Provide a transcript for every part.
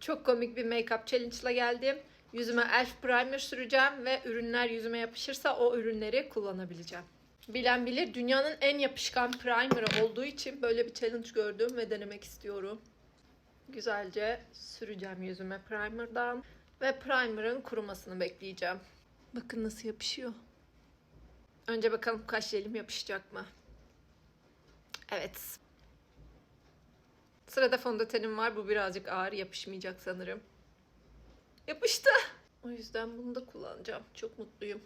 Çok komik bir make-up challenge ile geldim. Yüzüme elf primer süreceğim ve ürünler yüzüme yapışırsa o ürünleri kullanabileceğim. Bilen bilir dünyanın en yapışkan primerı olduğu için böyle bir challenge gördüm ve denemek istiyorum. Güzelce süreceğim yüzüme primerdan ve primerın kurumasını bekleyeceğim. Bakın nasıl yapışıyor. Önce bakalım kaş jelim yapışacak mı? Evet. Sırada fondötenim var. Bu birazcık ağır yapışmayacak sanırım. Yapıştı. O yüzden bunu da kullanacağım. Çok mutluyum.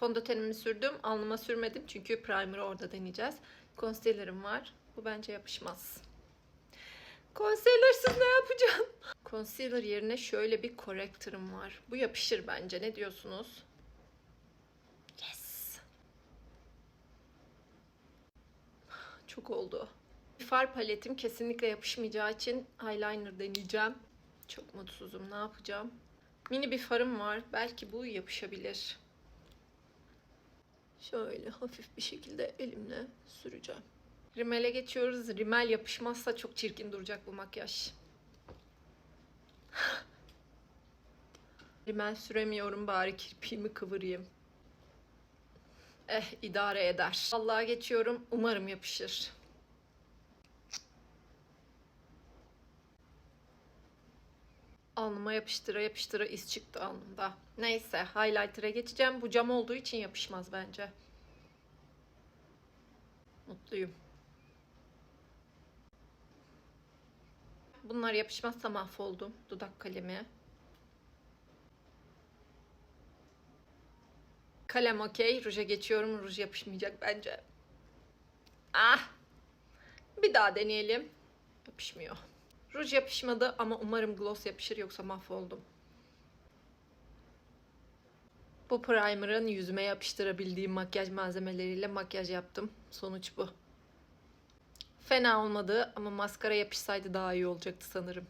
Fondötenimi sürdüm. Alnıma sürmedim çünkü primer'ı orada deneyeceğiz. Concealer'ım var. Bu bence yapışmaz. Concealer'sız ne yapacağım? Concealer yerine şöyle bir corrector'ım var. Bu yapışır bence. Ne diyorsunuz? Çok oldu. Far paletim kesinlikle yapışmayacağı için eyeliner deneyeceğim. Çok mutsuzum. Ne yapacağım? Mini bir farım var. Belki bu yapışabilir. Şöyle hafif bir şekilde elimle süreceğim. Rimel'e geçiyoruz. Rimel yapışmazsa çok çirkin duracak bu makyaj. Rimel süremiyorum bari kirpiğimi kıvırayım. Eh idare eder. Allah'a geçiyorum. Umarım yapışır. Alnıma yapıştıra yapıştıra iz çıktı alnımda. Neyse highlighter'a geçeceğim. Bu cam olduğu için yapışmaz bence. Mutluyum. Bunlar yapışmazsa mahvoldum. Dudak kalemi. Kalem okey. Ruja geçiyorum. Ruj yapışmayacak bence. Ah. Bir daha deneyelim. Yapışmıyor. Ruj yapışmadı ama umarım gloss yapışır yoksa mahvoldum. Bu primer'ın yüzüme yapıştırabildiğim makyaj malzemeleriyle makyaj yaptım. Sonuç bu. Fena olmadı ama maskara yapışsaydı daha iyi olacaktı sanırım.